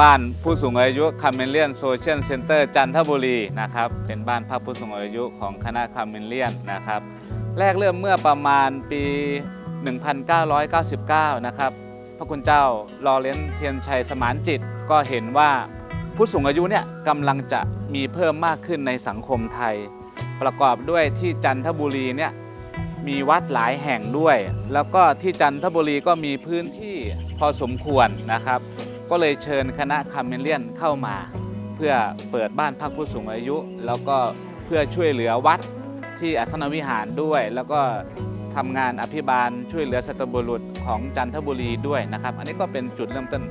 บ้านผู้สูงอายุคาเมเลียนโซเชียลเซ็นเตอร์จันทบุรีนะครับเป็นบ้านพักผู้สูงอายุของคณะคาเมเลียนนะครับแรกเริ่มเมื่อประมาณปี 1999 นะครับพระคุณเจ้าลอเรนเทียนชัยสมานจิต ก็เห็นว่าผู้สูงอายุเนี่ยกำลังจะมีเพิ่มมากขึ้นในสังคมไทย ประกอบด้วยที่จันทบุรีเนี่ยมีวัดหลายแห่งด้วย แล้วก็ที่จันทบุรีก็มีพื้นที่พอสมควรนะครับ ก็เลยเชิญคณะคาเมเลียนเข้ามา เพื่อเปิดบ้านพักผู้สูงอายุ แล้วก็เพื่อช่วยเหลือวัดที่อัศนวิหารด้วย แล้วก็ทำงานอภิบาลช่วยเหลือสัตบุรุษของจันทบุรีด้วยนะครับ อันนี้ก็เป็นจุดเริ่มต้น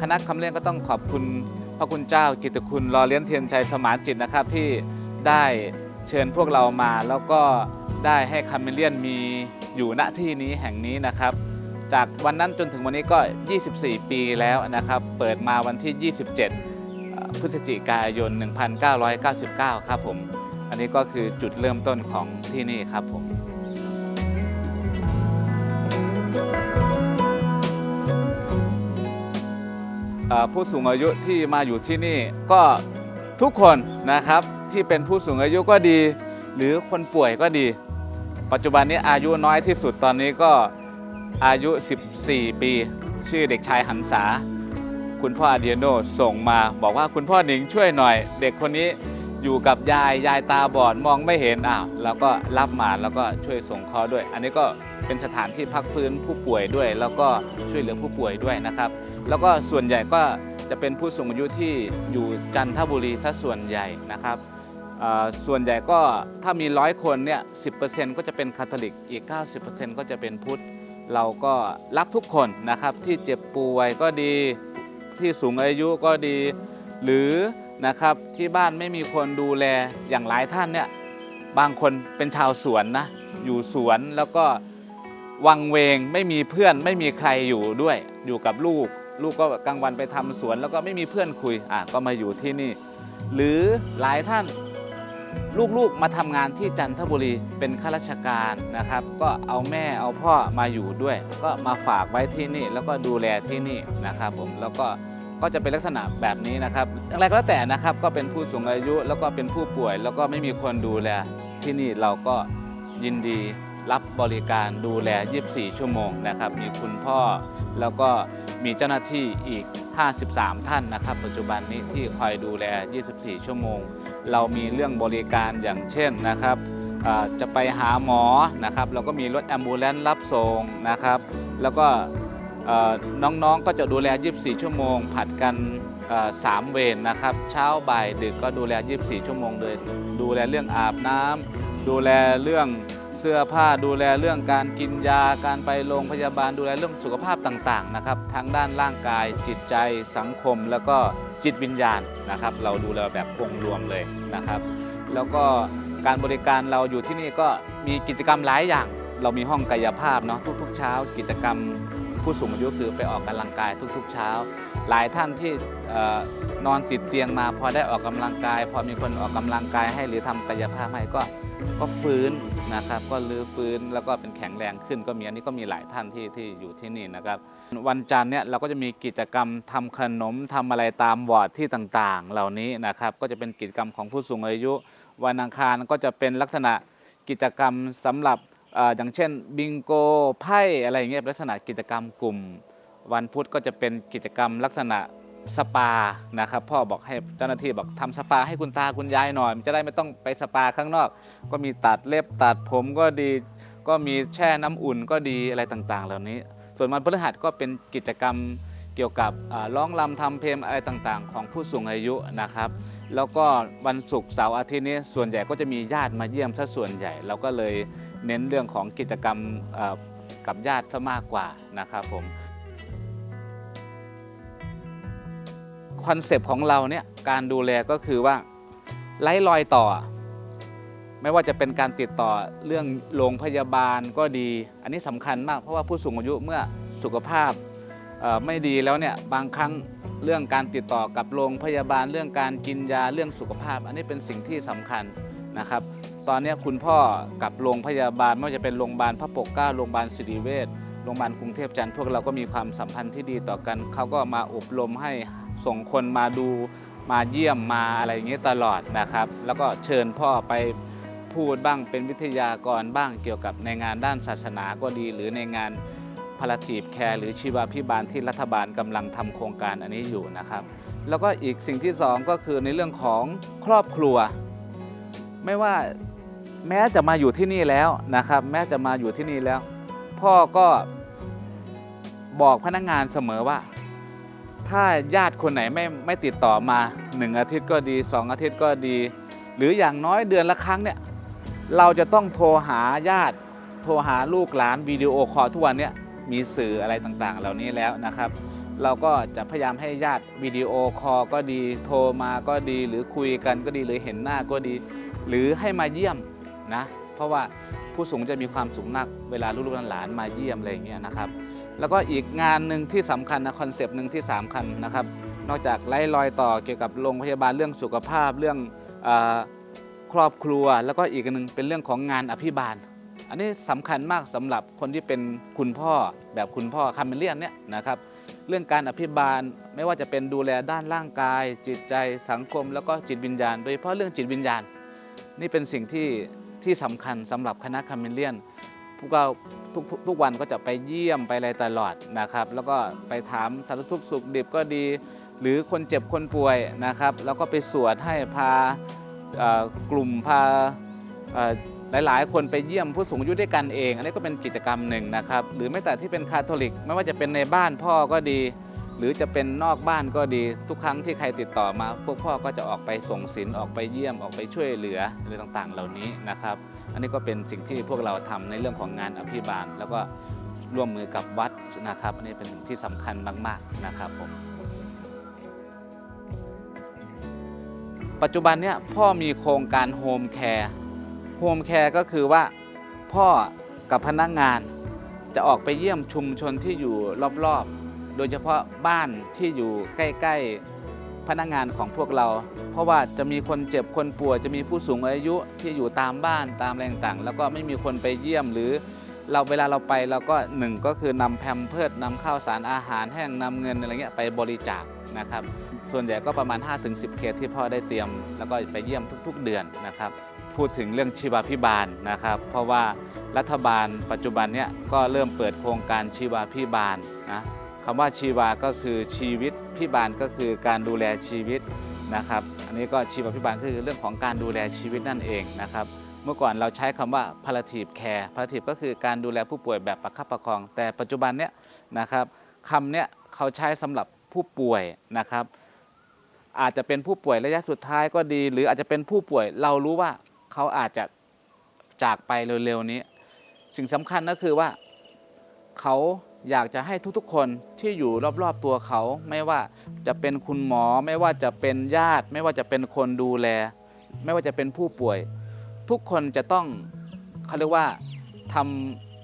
คณะคำเลียนก็ต้องขอบคุณพระคุณเจ้ากิตติคุณรอเลี้ยนเทียนชัยสมานจิตนะครับที่ได้เชิญพวกเรามา แล้วก็ได้ให้คาเมเลียนมีอยู่ณที่นี้แห่งนี้นะครับ จากวันนั้นจนถึงวันนี้ก็ 24 ปีแล้วนะครับ เปิดมาวันที่ 27 พฤศจิกายน 1999 ครับผม อันนี้ก็คือจุดเริ่มต้นของที่นี่ครับผมผู้สูงอายุที่มาอยู่ที่นี่ก็ทุกคนนะครับที่เป็นผู้สูงอายุก็ดี หรือคนป่วยก็ดี ปัจจุบันนี้อายุน้อยที่สุดตอนนี้ก็ อายุ 14 ปี ชื่อเด็กชายหันษา คุณพ่ออาเดียโนส่งมาบอกว่าคุณพ่อหนิงช่วยหน่อย เด็กคนนี้อยู่กับยายยายตาบอดมองไม่เห็นอ้าวเราก็รับมาแล้วก็ช่วยส่งคอด้วย อันนี้ก็เป็นสถานที่พักฟื้นผู้ป่วยด้วย แล้วก็ช่วยเหลือผู้ป่วยด้วยนะครับ แล้วก็ส่วนใหญ่ก็จะเป็นผู้สูงอายุที่อยู่จันทบุรีซะส่วนใหญ่นะครับส่วนใหญ่ก็ถ้ามีร้อยคนเนี่ยสิก็จะเป็นคาทอลิกอีก 90%ก็จะเป็นพุทธ เราก็รับทุกคนนะครับที่เจ็บป่วยก็ดีที่สูงอายุก็ดี หรือนะครับที่บ้านไม่มีคนดูแลอย่างหลายท่านเนี่ยบางคนเป็นชาวสวนนะอยู่สวนแล้วก็วังเวงไม่มีเพื่อนไม่มีใครอยู่ด้วยอยู่กับลูก ลูกก็กลางวันไปทำสวนแล้วก็ไม่มีเพื่อนคุยอะก็มาอยู่ที่นี่ หรือหลายท่าน ลูกๆมาทำงานที่จันทบุรีเป็นข้าราชการนะครับ ก็เอาแม่เอาพ่อมาอยู่ด้วย ก็มาฝากไว้ที่นี่ แล้วก็ดูแลที่นี่นะครับ ผมแล้วก็ก็จะเป็นลักษณะแบบนี้นะครับอะไรก็แล้วแต่นะครับก็เป็นผู้สูงอายุแล้วก็เป็นผู้ป่วย แล้วก็ไม่มีคนดูแลที่นี่เราก็ยินดีรับบริการดูแล 24 ชั่วโมงนะครับ มีคุณพ่อแล้วก็ มีเจ้าหน้าที่อีก 53 ท่านนะครับ ปัจจุบันนี้ที่คอยดูแล 24 ชั่วโมง เรามีเรื่องบริการอย่างเช่นนะครับจะไปหาหมอนะครับเราก็มีรถแอมบูเลนซ์รับส่งนะครับ แล้วก็น้องๆก็จะดูแล 24 ชั่วโมง ผัดกันเอ่อสามเวรนนะครับ เช้าบ่ายดึกก็ดูแล 24 ชั่วโมงเลยดูแลเรื่องอาบน้ำดูแลเรื่อง สื้อผ้าดูแลเรื่องการกินยาการไปโรงพยาบาลดูแลเรื่องสุขภาพต่างๆนะครับทั้งด้านร่างกายจิตใจสังคมแล้วก็จิตวิญญาณนะครับ เราดูแลแบบองรวมเลยนะครับ แล้วก็การบริการเราอยู่ที่นี่ก็มีกิจกรรมหลายอย่าง เรามีห้องกายภาพเนาะทุก ๆ เช้า กิจกรรมผู้สูงอายุคือไปออกกำลังกายทุก ๆ เช้า หลายท่านที่อนอนติดเตียงมาพอได้ออกกำลังกาย พอมีคนออกกำลังกายให้หรือทำกายภาพให้ก็ ก็ฟื้นนะครับก็รื้อฟื้นแล้วก็เป็นแข็งแรงขึ้นก็มีอันนี้ก็มีหลายท่านที่ที่อยู่ที่นี่นะครับ วันจันทร์เนี่ยเราก็จะมีกิจกรรมทำขนมทำอะไรตามวอร์ดที่ต่างๆ เหล่านี้นะครับก็จะเป็นกิจกรรมของผู้สูงอายุ วันอังคารก็จะเป็นลักษณะกิจกรรมสำหรับอย่างเช่น บิงโกไพ่อะไรอย่างเงี้ยลักษณะกิจกรรมกลุ่ม วันพุธก็จะเป็นกิจกรรมลักษณะ สปานะครับพ่อบอกให้เจ้าหน้าที่บอกทำสปาให้คุณตาคุณยายหน่อยจะได้ไม่ต้องไปสปาข้างนอก ก็มีตัดเล็บตัดผมก็ดี ก็มีแช่น้ำอุ่นก็ดีอะไรต่างๆ เหล่านี้ ส่วนวันพฤหัสก็เป็นกิจกรรมเกี่ยวกับร้องรำทำเพลงอะไรต่างๆ ของผู้สูงอายุนะครับ แล้วก็วันศุกร์เสาร์อาทิตย์นี้ส่วนใหญ่ก็จะมีญาติมาเยี่ยมซะส่วนใหญ่เราก็เลยเน้นเรื่องของกิจกรรมกับญาติซะมากกว่านะครับผม คอนเซปต์ของเราเนี่ยการดูแลก็คือว่าไร้รอยต่อ ไม่ว่าจะเป็นการติดต่อเรื่องโรงพยาบาลก็ดี อันนี้สำคัญมากเพราะว่าผู้สูงอายุเมื่อสุขภาพไม่ดีแล้วเนี่ยบางครั้งเรื่องการติดต่อกับโรงพยาบาลเรื่องการกินยาเรื่องสุขภาพ อันนี้เป็นสิ่งที่สำคัญนะครับ ตอนนี้คุณพ่อกับโรงพยาบาลไม่ว่าจะเป็นโรงพยาบาลพระปกเกล้าโรงพยาบาลศิริเวชโรงพยาบาลกรุงเทพจันทร์พวกเราก็มีความสัมพันธ์ที่ดีต่อกันเขาก็มาอบรมให้ ส่งคนมาดูมาเยี่ยมมาอะไรอย่างนี้ยตลอดนะครับ แล้วก็เชิญพ่อไปพูดบ้างเป็นวิทยากรบ้างเกี่ยวกับในงานด้านศาสนาก็ดี หรือในงานพาราทีฟแคร์หรือชีวาพิบาลที่รัฐบาลกำลังทำโครงการอันนี้อยู่นะครับ แล้วก็อีกสิ่งที่สองก็คือในเรื่องของครอบครัว ไม่ว่าแม้จะมาอยู่ที่นี่แล้วนะครับ แม้จะมาอยู่ที่นี่แล้ว พ่อก็บอกพนักงานเสมอว่า ถ้าญาติคนไหนไม่ไม่ติดต่อมาหนึ่งอาทิตย์ก็ดีสองอาทิตย์ก็ดี หรืออย่างน้อยเดือนละครั้งเนี่ยเราจะต้องโทรหาญาติโทรหาลูกหลานวิดีโอคอลทุกวันเนี่ยมีสื่ออะไรต่างๆ เหล่านี้แล้วนะครับ เราก็จะพยายามให้ญาติวิดีโอคอลก็ดีโทรมาก็ดีหรือคุยกันก็ดีหรือเห็นหน้าก็ดี หรือให้มาเยี่ยมนะเพราะว่าผู้สูงจะมีความสุขนักเวลาลูกๆหลานมาเยี่ยมอะไรอย่างเงี้ยนะครับ แล้วก็อีกงานหนึ่งที่สำคัญนะคอนเซปต์หนึ่งที่สำคัญนะครับ นอกจากไล่รอยต่อเกี่ยวกับโรงพยาบาลเรื่องสุขภาพเรื่องอครอบครัว แล้วก็อีกหนึ่งเป็นเรื่องของงานอภิบาล อันนี้สำคัญมากสำหรับคนที่เป็นคุณพ่อแบบคุณพ่อคาเมเลียนเนี่ยนะครับ เรื่องการอภิบาลไม่ว่าจะเป็นดูแลด้านร่างกาย จิตใจสังคม แล้วก็จิตวิญญาณ โดยเฉพาะเรื่องจิตวิญญาณ นี่เป็นสิ่งที่ที่สำคัญสำหรับคณะคาเมเลียนพวกเรา ทุกทุกวันก็จะไปเยี่ยมไปอะไรตลอดนะครับ แล้วก็ไปถามสารทุกข์สุขดิบก็ดี หรือคนเจ็บคนป่วยนะครับ แล้วก็ไปสวดให้พากลุ่มพาหลาย ๆ คนไปเยี่ยมผู้สูงอายุด้วยกันเอง อันนี้ก็เป็นกิจกรรมหนึ่งนะครับ หรือแม้แต่ที่เป็นคาทอลิก ไม่ว่าจะเป็นในบ้านพ่อก็ดี หรือจะเป็นนอกบ้านก็ดี ทุกครั้งที่ใครติดต่อมา พวกพ่อก็จะออกไปส่งศีลออกไปเยี่ยมออกไปช่วยเหลืออะไรต่าง ๆ เหล่านี้นะครับ อันนี้ก็เป็นสิ่งที่พวกเราทำในเรื่องของงานอภิบาล แล้วก็ร่วมมือกับวัดนะครับ อันนี้เป็นสิ่งที่สำคัญมาก ๆนะครับผมปัจจุบันเนี่ยพ่อมีโครงการโฮมแคร์โฮมแคร์ก็คือว่าพ่อกับพนักงานจะออกไปเยี่ยมชุมชนที่อยู่รอบๆ โดยเฉพาะบ้านที่อยู่ใกล้ ๆ พนักงานของพวกเรา เพราะว่าจะมีคนเจ็บคนป่วยจะมีผู้สูงอายุที่อยู่ตามบ้านตามอะไรต่าง แล้วก็ไม่มีคนไปเยี่ยมหรือ เราเวลาเราไปเราก็หนึ่งก็คือนำแพมเพิร์ดนำข้าวสารอาหารแห้งนำเงินอะไรเงี้ยไปบริจาคนะครับ ส่วนใหญ่ก็ประมาณ 5-10 เคสที่พ่อได้เตรียม แล้วก็ไปเยี่ยมทุก ๆ เดือนนะครับ พูดถึงเรื่องชีวาพิบาลนะครับ เพราะว่ารัฐบาลปัจจุบันเนี่ยก็เริ่มเปิดโครงการชีวาพิบาลนะ คำว่าชีวาก็คือชีวิตพิบาลก็คือการดูแลชีวิตนะครับ อันนี้ก็ชีวพิบาลก็คือเรื่องของการดูแลชีวิตนั่นเองนะครับ เมื่อก่อนเราใช้คำว่า palliative care palliative ก็คือการดูแลผู้ป่วยแบบประคับประคอง แต่ปัจจุบันเนี่ยนะครับคำเนี้ยเขาใช้สำหรับผู้ป่วยนะครับ อาจจะเป็นผู้ป่วยระยะสุดท้ายก็ดี หรืออาจจะเป็นผู้ป่วยเรารู้ว่าเขาอาจจะจากไปเร็วๆนี้ สิ่งสำคัญก็คือว่าเขา อยากจะให้ทุกๆ คนที่อยู่รอบๆตัวเขา ไม่ว่าจะเป็นคุณหมอ ไม่ว่าจะเป็นญาติ ไม่ว่าจะเป็นคนดูแล ไม่ว่าจะเป็นผู้ป่วย ทุกคนจะต้องเขาเรียกว่าท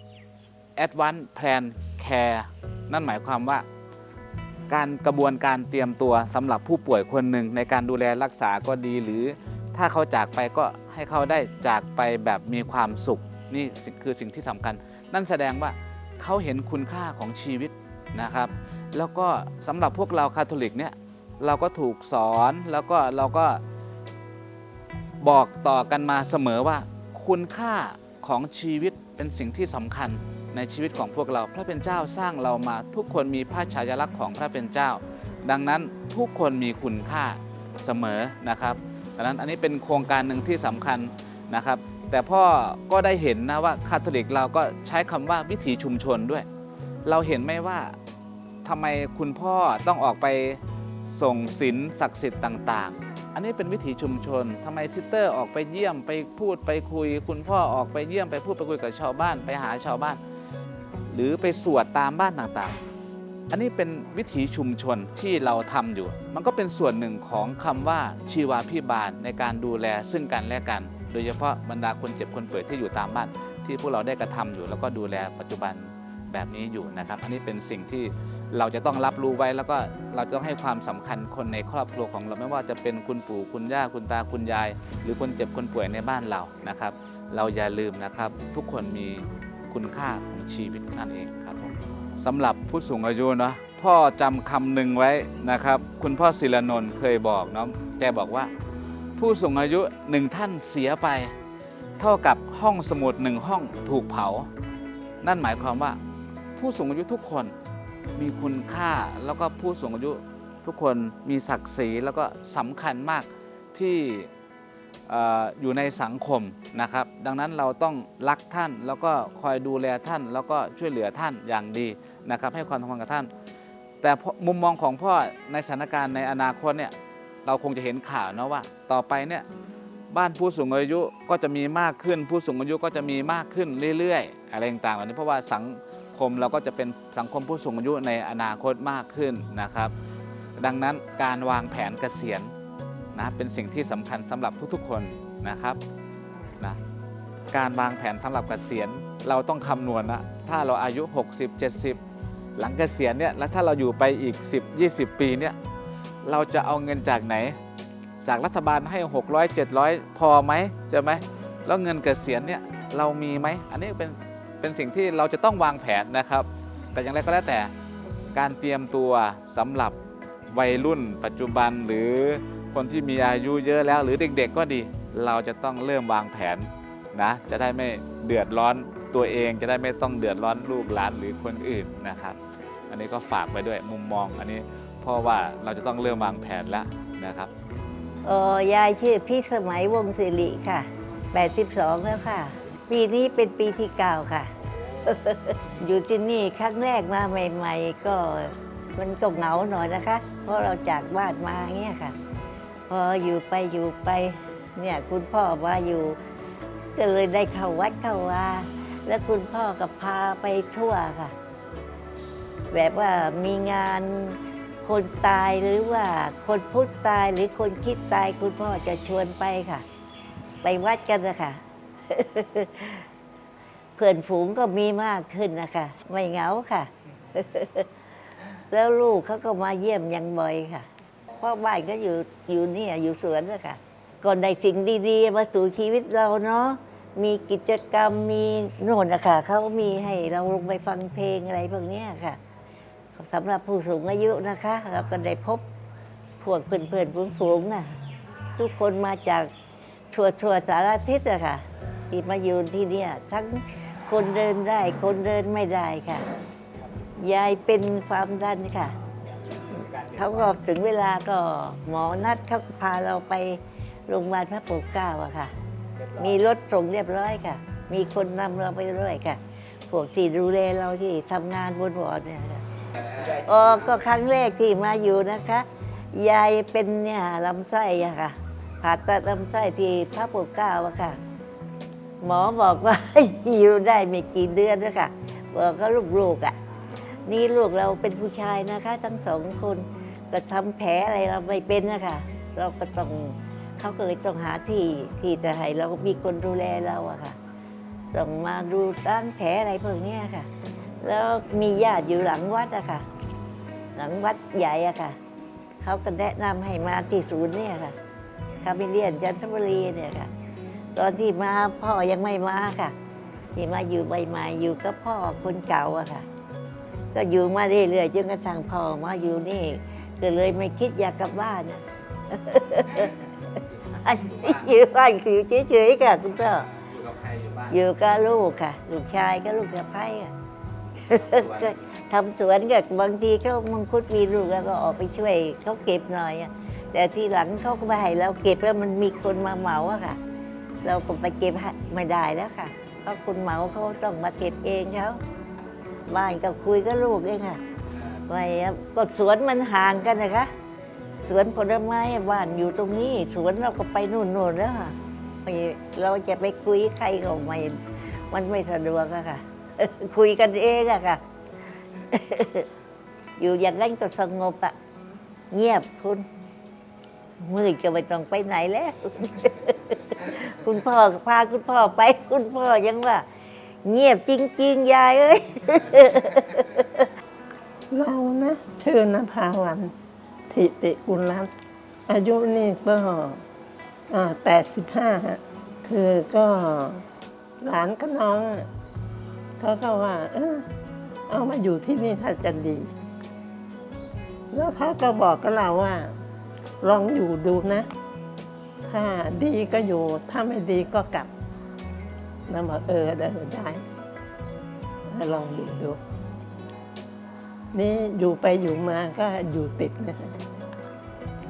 ำ advance plan care นั่นหมายความว่า การกระบวนการเตรียมตัวสำหรับผู้ป่วยคนหนึ่งในการดูแลรักษาก็ดีหรือถ้าเขาจากไปก็ให้เขาได้จากไปแบบมีความสุข นี่คือสิ่งที่สำคัญ นั่นแสดงว่า เขาเห็นคุณค่าของชีวิตนะครับ แล้วก็สำหรับพวกเราคาทอลิกเนี่ยเราก็ถูกสอนแล้วก็เราก็บอกต่อกันมาเสมอว่า คุณค่าของชีวิตเป็นสิ่งที่สำคัญในชีวิตของพวกเรา พระเป็นเจ้าสร้างเรามาทุกคนมีพระฉายาลักษณ์ของพระเป็นเจ้า ดังนั้นทุกคนมีคุณค่าเสมอนะครับดังนั้นอันนี้เป็นโครงการหนึ่งที่สำคัญนะครับ แต่พ่อก็ได้เห็นนะว่าคาทอลิกเราก็ใช้คำว่าวิถีชุมชนด้วย เราเห็นไหมว่าทำไมคุณพ่อต้องออกไปส่งศีลศักดิ์สิทธิ์ต่าง ๆ อันนี้เป็นวิถีชุมชนทำไมซิสเตอร์ออกไปเยี่ยมไปพูดไปคุย คุณพ่อออกไปเยี่ยมไปพูดไปคุยกับชาวบ้านไปหาชาวบ้าน หรือไปสวดตามบ้านต่างๆ อันนี้เป็นวิถีชุมชนที่เราทำอยู่ มันก็เป็นส่วนหนึ่งของคำว่าชีวาพิบาลในการดูแลซึ่งกันและกัน โดยเฉพาะบรรดาคนเจ็บคนป่วยที่อยู่ตามบ้านที่พวกเราได้กระทำอยู่ แล้วก็ดูแลปัจจุบันแบบนี้อยู่นะครับ อันนี้เป็นสิ่งที่เราจะต้องรับรู้ไว้แล้วก็เราจะต้องให้ความสำคัญคนในครอบครัวของเราไม่ว่าจะเป็นคุณปู่คุณย่าคุณตาคุณยาย หรือคนเจ็บคนป่วยในบ้านเรานะครับ เราอย่าลืมนะครับ ทุกคนมีคุณค่าของชีวิตนั่นเองครับผมสำหรับผู้สูงอายุเนาะพ่อจำคำหนึ่งไว้นะครับ คุณพ่อศิรนนท์เคยบอกเนาะแกบอกว่า ผู้สูงอายุหนึ่งท่านเสียไป เท่ากับห้องสมุดหนึ่งห้องถูกเผา นั่นหมายความว่า ผู้สูงอายุทุกคนมีคุณค่าแล้วก็ผู้สูงอายุทุกคนมีศักดิ์ศรีแล้วก็สำคัญมากที่อออยู่ในสังคมนะครับ ดังนั้นเราต้องรักท่านแล้วก็คอยดูแลท่าน แล้วก็ช่วยเหลือท่านอย่างดีนะครับ ให้ความสำคัญกับท่าน แต่มุมมองของพ่อในสถานการณ์ในอนาคตเนี่ย เราคงจะเห็นข่าวนะว่า ต่อไปเนี่ยบ้านผู้สูงอายุก็จะมีมากขึ้น ผู้สูงอายุก็จะมีมากขึ้นเรื่อยๆ อะไรต่างๆเหล่านี้เพราะว่าสังคมเราก็จะเป็นสังคมผู้สูงอายุในอนาคตมากขึ้นนะครับ ดังนั้นการวางแผนเกษียณนะเป็นสิ่งที่สำคัญสำหรับทุกๆคนนะครับนะการวางแผนสำหรับเกษียณเราต้องคำนวณนะถ้าเราอายุ 60 70 หลังเกษียณเนี่ยแล้วถ้าเราอยู่ไปอีก 10 20 ปีเนี่ย เราจะเอาเงินจากไหน จากรัฐบาลให้ 600 700 พอไหมใช่ไหมแล้วเงินเกษียณเนี่ยเรามีไหมอันนี้เป็นเป็นสิ่งที่เราจะต้องวางแผนนะครับ แต่อย่างไรก็แล้วแต่การเตรียมตัวสำหรับวัยรุ่น ปัจจุบันหรือคนที่มีอายุเยอะแล้ว หรือเด็กๆก็ดี เราจะต้องเริ่มวางแผนนะจะได้ไม่เดือดร้อนตัวเองจะได้ไม่ต้องเดือดร้อนลูกหลานหรือคนอื่นนะครับ อันนี้ก็ฝากไปด้วยมุมมองอันนี้ เพราะว่าเราจะต้องเริ่มวางแผนแล้วนะครับเออยายชื่อพี่สมัยวงศิริค่ะ 82 แล้วค่ะ ปีนี้เป็นปีที่9ค่ะ อยู่ที่นี่ครั้งแรกมาใหม่ ๆ ก็มันก็เหงาหน่อยนะคะ เพราะเราจากบ้านมาเงี้ยค่ะ พออยู่ไปอยู่ไป เนี่ยคุณพ่อมาอยู่ ก็เลยได้เข้าวัดเข้าวาแล้วคุณพ่อก็พาไปทั่วค่ะ แบบว่ามีงาน คนตายหรือว่าคนพุทธตายหรือคนคิดตายคุณพ่อจะชวนไปค่ะ ไปวัดกันนะคะเพื่อนฝูงก็มีมากขึ้นนะคะ ไม่เหงาค่ะ แล้วลูกเขาก็มาเยี่ยมยังบ่อยค่ะพราะบ้านก็อยู่อยู่นี่อยู่สวนนะคะก่อนได้สิ่งดีๆ มาสู่ชีวิตเราเนาะมีกิจกรรมมีโน่นนะคะเขามีให้เราลงไปฟังเพลงอะไรพวกนี้ค่ะ สำหรับผู้สูงอายุนะคะ เราก็ได้พบพวกเพื่อนๆฝูงๆน่ะทุกคนมาจากทั่วทั่วสารทิศอะค่ะที่มาอยู่ที่เนี่ย ทั้งคนเดินได้ คนเดินไม่ได้ค่ะ ยายเป็นความดันค่ะ เขาก็ถึงเวลาก็หมอนัดเขาก็พาเราไปโรงพยาบาลพระปกเกล้าอะค่ะ มีรถส่งเรียบร้อยค่ะ มีคนนำเราไปด้วยค่ะ พวกที่ดูแลเราที่ทำงานบนวอร์ดเนี่ยค่ะ อ๋อก็ครั้งแรกที่มาอยู่นะคะ ยายเป็นเนี่ยลำไส้อะค่ะ ผ่าตัดลำไส้ที่พระปกเกล้าอะค่ะ หมอบอกว่า อยู่ได้ไม่กี่เดือนนะคะบอกก็ลูกๆอะ นี่ลูกเราเป็นผู้ชายนะคะ ทั้งสองคนก็ทำแผลอะไรเราไม่เป็นนะคะเราก็ต้องเขาก็เลยต้องหาที่ที่จะให้เรามีคนดูแลเราอะค่ะ ต้องมาดูตั้งแผลอะไรพวกเนี้ยค่ะ แล้วมีญาติอยู่หลังวัดอะค่ะ หลังวัดใหญ่อะค่ะ เขาก็แนะนำให้มาที่ศูนย์เนี่ยค่ะคาเมเลียนจันทบุรีเนี่ยค่ะ ตอนที่มาพ่อยังไม่มาค่ะ ที่มาอยู่ใหม่ๆอยู่กับพ่อคนเก่าอะค่ะ ก็อยู่มาเรื่อยๆจนกระทั่งพ่อมาอยู่นี่ก็เลยไม่คิดอยากกลับบ้านนะอันนี้อยู่บ้านอยู่เฉยๆค่ะคุณพ่ออยู่กับใครอยู่บ้านอยู่กับลูกค่ะ ลูกชายก็ลูกสะใภ้ค่ะก็ ทำสวนก็บางทีเขามังคุดมีลูกแล้วก็ออกไปช่วยเขาเก็บหน่อยอะแต่ทีหลังเขาก็ม่ให้เราเก็บแล้วมันมีคนมาเหมาอะค่ะ เราก็ไปเก็บไม่ได้แล้วค่ะเพราะคนเหมาเขาต้องมาเก็บเองเขาบ้านก็คุยกับลูกเองค่ะไม่อะก็สวนมันห่างกันนะคะ สวนผลไม้บ้านอยู่ตรงนี้ สวนเราก็ไปนู่นโน่นแล้วค่ะไม่เราจะไปคุยใครก็ไม่มันไม่สะดวกอะค่ะ คุยกันเองอะค่ะ อยู่อย่างนั้นก็สงบอะเงียบคุณมืดก็ไม่ต้องไปไหนแล้ว คุณพ่อพาคุณพ่อไป คุณพ่อยังว่า เงียบจริงๆยายเอ้ยเรานะชื่อนภาวันทิติกุลรัตอายุนี่ก็แปดสิบห้าคือก็หลานกับน้องอะ เขาก็ว่า เออเอามาอยู่ที่นี่ถ้าจะดี แล้วเขาก็บอกกับเราว่า ลองอยู่ดูนะ ถ้าดีก็อยู่ ถ้าไม่ดีก็กลับแล้วบอกเออได้ได้ลองอยู่ดู นี่อยู่ไปอยู่มาก็อยู่ติดนะ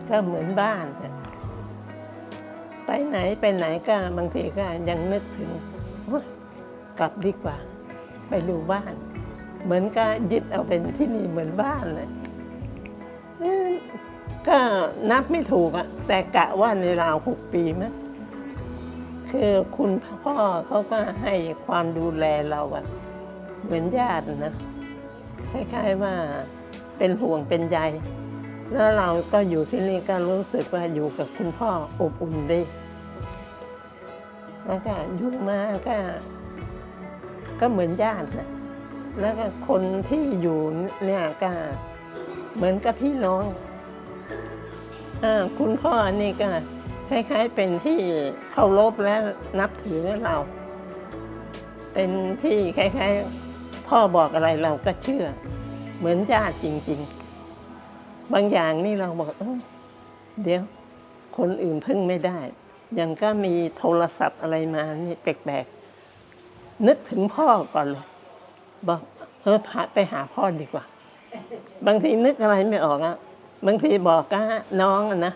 ก็เหมือนบ้านไปไหนไปไหนก็บางทีก็ยังนึกถึงกลับดีกว่า ไปดูบ้าน เหมือนก็ยึดเอาเป็นที่นี่เหมือนบ้านเลยก็นับไม่ถูกอะแต่กะว่าในราวหกปีมั้งคือคุณพ่อเขาก็ให้ความดูแลเราอะเหมือนญาตินะคล้ายๆว่าเป็นห่วงเป็นใยแล้วเราก็อยู่ที่นี่ก็รู้สึกว่าอยู่กับคุณพ่ออบอุ่นดีแล้วก็อยู่มาก็ ก็เหมือนญาตินะแล้วก็คนที่อยู่เนี่ยก็เหมือนกับพี่น้องอคุณพ่อนี่ก็คล้ายๆเป็นที่เคารพและนับถือเรา เป็นที่คล้ายๆ พ่อบอกอะไรเราก็เชื่อ เหมือนญาติจริง ๆ บางอย่างนี่เราบอกเอ้ยเดี๋ยวคนอื่นพึ่งไม่ได้ ยังก็มีโทรศัพท์อะไรมานี่แปลกๆ นึกถึงพ่อก่อนเลยบอกเออพาไปหาพ่อดีกว่า บางทีนึกอะไรไม่ออกอะบางทีบอกก็น้องนะ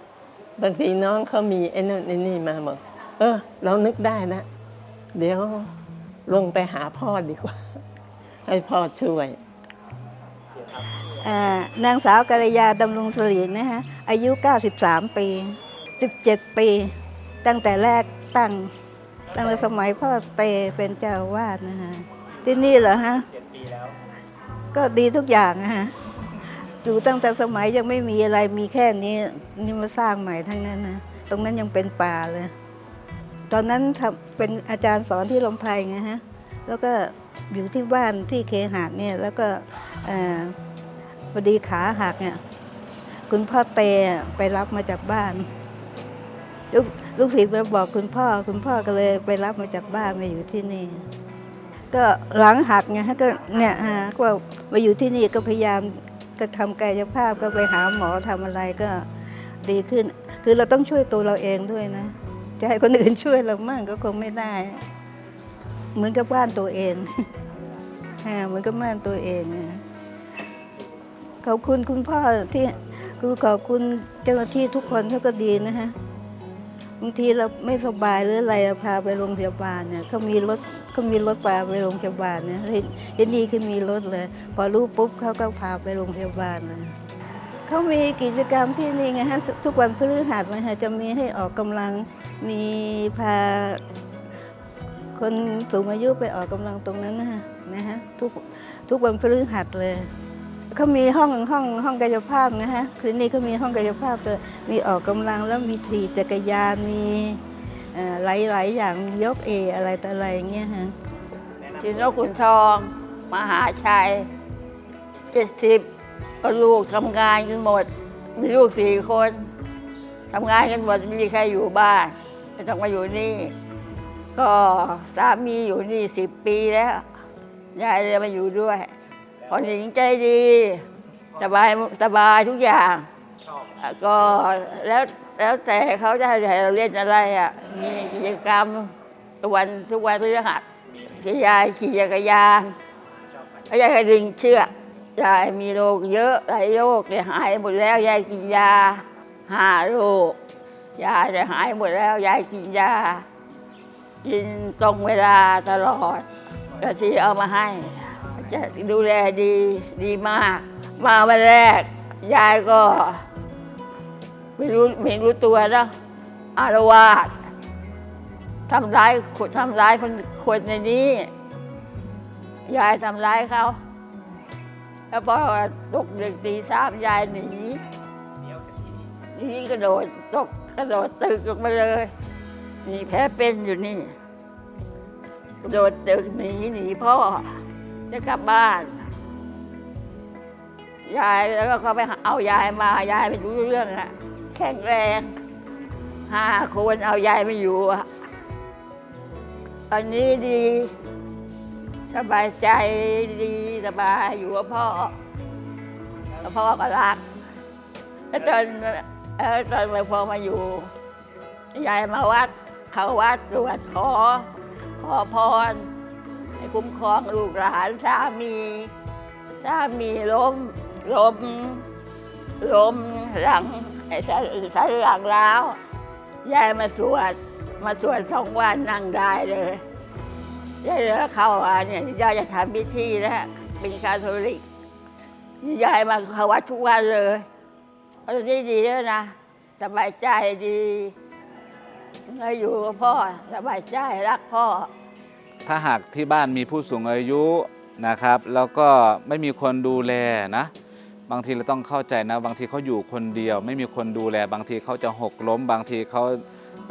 บางทีน้องเขามีไอ้นั่นไอ้นี่มาบอกเออ เรานึกได้นะเดี๋ยวลงไปหาพ่อดีกว่า ให้พ่อช่วยนางสาวกัลยาดำรงสลีนะฮะอายุ 93 ปี 17 ปี ตั้งแต่แรกตั้ง ตั้งแต่สมัยพ่อเตเป็นเจ้าอาวาดนะฮะที่นี่เหรอฮะก็ดีทุกอย่างนะฮะอยู่ตั้งแต่สมัยยังไม่มีอะไรมีแค่นี้นี่มาสร้างใหม่ทั้งนั้นนะตรงนั้นยังเป็นป่าเลย ตอนนั้นทำเป็นอาจารย์สอนที่ลมไพไงฮะแล้วก็อยู่ที่บ้านที่เคหะเนี่ย แล้วก็เอ่อพอดีขาหักเนี่ยคุณพ่อเตอะไปรับมาจากบ้าน ลูกศิษย์มาบอกคุณพ่อ คุณพ่อก็เลยไปรับมาจากบ้านมาอยู่ที่นี่ ก็หลังหักไงฮะก็เนี่ยฮะก็มาอยู่ที่นี่ก็พยายามก็ทำกายภาพก็ไปหาหมอทำอะไรก็ดีขึ้น คือเราต้องช่วยตัวเราเองด้วยนะ จะให้คนอื่นช่วยเรามั่งก็คงไม่ได้ เหมือนกับบ้านตัวเองฮะเหมือนกับบ้านตัวเองขอบคุณคุณพ่อที่คือขอบคุณเจ้าหน้าที่ทุกคนเขาก็ดีนะฮะ บางทีเราไม่สบายหรืออะไรพาไปโรงพยาบาลเนี่ยเขามีรถเขามีรถพาไปโรงพยาบาลเนี่ยที่นี่คือมีรถเลย พอรู้ปุ๊บเขาก็พาไปโรงพยาบาลเลยเขามีกิจกรรมที่นี่ไงฮะทุกวันพฤหัสนะฮะจะมีให้ออกกำลังมีพาคนสูงอายุไปออกกำลังตรงนั้นนะฮะนะฮะทุกทุกวันพฤหัสเลย เขามีห้องห้องห้องกายภาพนะฮะคลินิกเขามีห้องกายภาพก็มีออกกำลังแล้วมีถีบจักรยานมีหลายหลายอย่างยกเออะไรต่ออะไรอย่างเงี้ยฮะชินขุนทอง มหาชัยเจ็ดสิบก็ลูกทำงานกันหมด มีลูกสี่คนทำงานกันหมดไม่มีใครอยู่บ้านจะต้องมาอยู่นี่ ก็สามีอยู่นี่สิบปีแล้วยายเลยมาอยู่ด้วย คนหญิงใจดี สบายสบายทุกอย่างก็แล้วแล้วแต่เขาจะให้เราเล่นอะไรอะ มีกิจกรรมทุกวันทุกวันพฤหัสที่ยายขี่จักรยานแล้วยายก็ดึงเชือกยายมีโรคเยอะหลายโรคเนี่ยหายหมดแล้วยายกินยาห้าโรคยาจะหายหมดแล้วยายกินยา กินตรงเวลาตลอดก็ที่เอามาให้ จะดูแลดีดีมาก มาวันแรก ยายก็ ไม่รู้ไม่รู้ตัวนะอารวาสทำร้ายทำร้ายคนคนในนี้ ยายทำร้ายเขาแล้วพอตกดึกตีสามยายหนีหนีกระโดดตกกระโดดตึกลงมาเลยมีแผลเป็นอยู่นี่กระโดดตึกหนีหนีพ่อ จะกลับบ้าน ยายแล้วก็เขาไปเอายายมายายไม่รู้เรื่องอะแข็งแรงห้าคนเอายายไม่อยู่อะตอนนี้ดี สบายใจดีสบายอยู่กับพ่อแล้วพ่อก็รักแล้วตอนเออตอนพอมาอยู่ ยายมาวัดเขาวัดสวดขอขอพร ให้คุ้มครองลูกหลานสามีสามีล้มล้มล้มหลังไอ้สะสหลังแล้วยายมาสวด มาสวดสองวันนั่งได้เลยยายแล้วเข้าอะเนี่ยยายจะทำพิธีแล้วเป็นคาทอลิกยายมาเข้าวัดทุกวันเลยตอนนี้ดีแล้วนะสบายใจดีเราอยู่กับพ่อสบายใจรักพ่อ ถ้าหากที่บ้านมีผู้สูงอายุนะครับ แล้วก็ไม่มีคนดูแลนะ บางทีเราต้องเข้าใจนะ บางทีเขาอยู่คนเดียว ไม่มีคนดูแล บางทีเขาจะหกล้ม บางทีเขา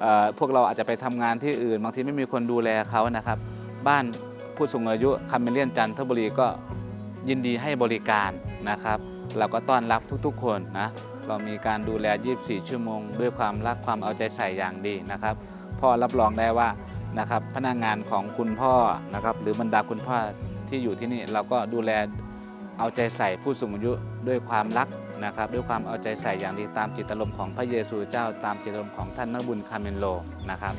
เพวกเราอาจจะไปทำงานที่อื่น บางทีไม่มีคนดูแลเขานะครับ บ้านผู้สูงอายุคาเมเลียนจันทบุรีก็ยินดีให้บริการนะครับ เราก็ต้อนรับทุกๆ คนนะ เรามีการดูแล 24 ชั่วโมง ด้วยความรักความเอาใจใส่อย่างดีนะครับพ่อรับรองได้ว่า นะครับพนักงานของคุณพ่อนะครับหรือบรรดาคุณพ่อที่อยู่ที่นี่เราก็ดูแลเอาใจใส่ผู้สูงอายุด้วยความรักนะครับ ด้วยความเอาใจใส่อย่างดีตามจิตอารมณ์ของพระเยซูเจ้าตามจิตอารมณ์ของท่านนบุญคาเมนโลนะครับ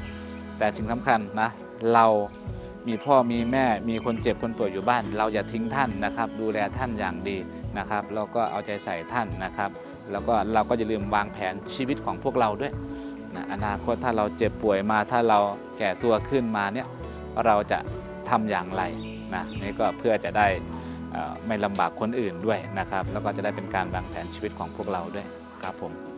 แต่สิ่งสำคัญนะเรามีพ่อมีแม่มีคนเจ็บคนป่วยอยู่บ้าน เราอย่าทิ้งท่านนะครับ ดูแลท่านอย่างดีนะครับแล้วก็เอาใจใส่ท่านนะครับ แล้วก็เราก็อย่าลืมวางแผนชีวิตของพวกเราด้วย นะอนาคตถ้าเราเจ็บป่วยมาถ้าเราแก่ตัวขึ้นมาเนี่ยเราจะทำอย่างไรนะนี่ก็เพื่อจะได้ไม่ลำบากคนอื่นด้วยนะครับ แล้วก็จะได้เป็นการวางแผนชีวิตของพวกเราด้วยครับผม